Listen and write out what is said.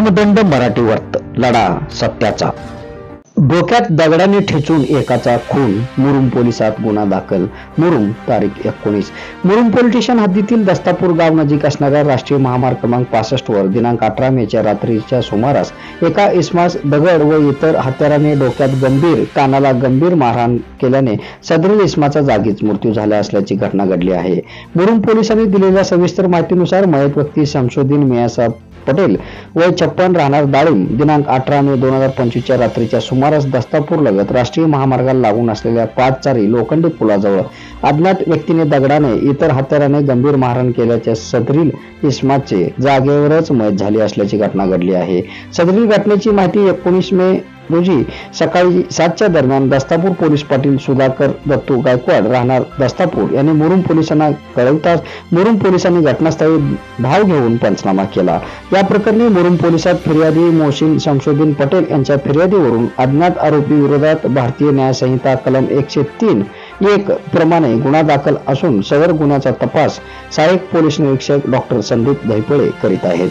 दंड मराठी वर्त लढा सत्याचा. डोक्यात दगडाने ठेचून एकाचा खून मुरुम पोलिसात गुन्हा दाखल मुरुम तारीख एकोणीस. मुरुम पोलीस स्टेशन हद्दीतील दस्तापूर गाव नजीक असणाऱ्या राष्ट्रीय महामार्ग क्रमांक पासष्ट वर दिनांक अठरा मेच्या रात्रीच्या सुमारास एका इस्मास दगड व इतर हत्याराने डोक्यात गंभीर कानाला गंभीर मारहाण केल्याने सदरील इस्माचा जागीच मृत्यू झाला असल्याची घटना घडली आहे. मुरुम पोलिसांनी दिलेल्या सविस्तर माहितीनुसार मयत व्यक्ती शमशुद्दीन मियासाब पटेल वय छप्पन राहणार डाळिंब दिनांक अठरा मे दोन हजार पंचवीसच्या रात्रीच्या सुमारास दस्तापूर लगत राष्ट्रीय महामार्गाला लागून असलेल्या पाच चारी लोखंडी पुलाजवळ अज्ञात व्यक्तीने दगडाने इतर हत्याराने गंभीर मारहाण केल्याच्या सदरील इस्माचे जागेवरच मयत झाली असल्याची घटना घडली आहे. सदरील घटनेची माहिती एकोणीस मे रोजी सकाळी सातच्या दरम्यान दस्तापूर पोलीस पाटील सुधाकर दत्तू गायकवाड राहणार दस्तापूर यांनी मुरुम पोलिसांना कळवताच मुरुम पोलिसांनी घटनास्थळी धाव घेऊन पंचनामा केला. या प्रकरणी मुरुम पोलिसात फिर्यादी मोहसिन संशोधन पटेल यांच्या फिर्यादीवरून अज्ञात आरोपी विरोधात भारतीय न्यायसंहिता कलम एकशे तीन एक प्रमाणे गुन्हा दाखल असून सदर गुन्ह्याचा तपास सहाय्यक पोलीस निरीक्षक डॉक्टर संदीप धैपळे करीत आहेत.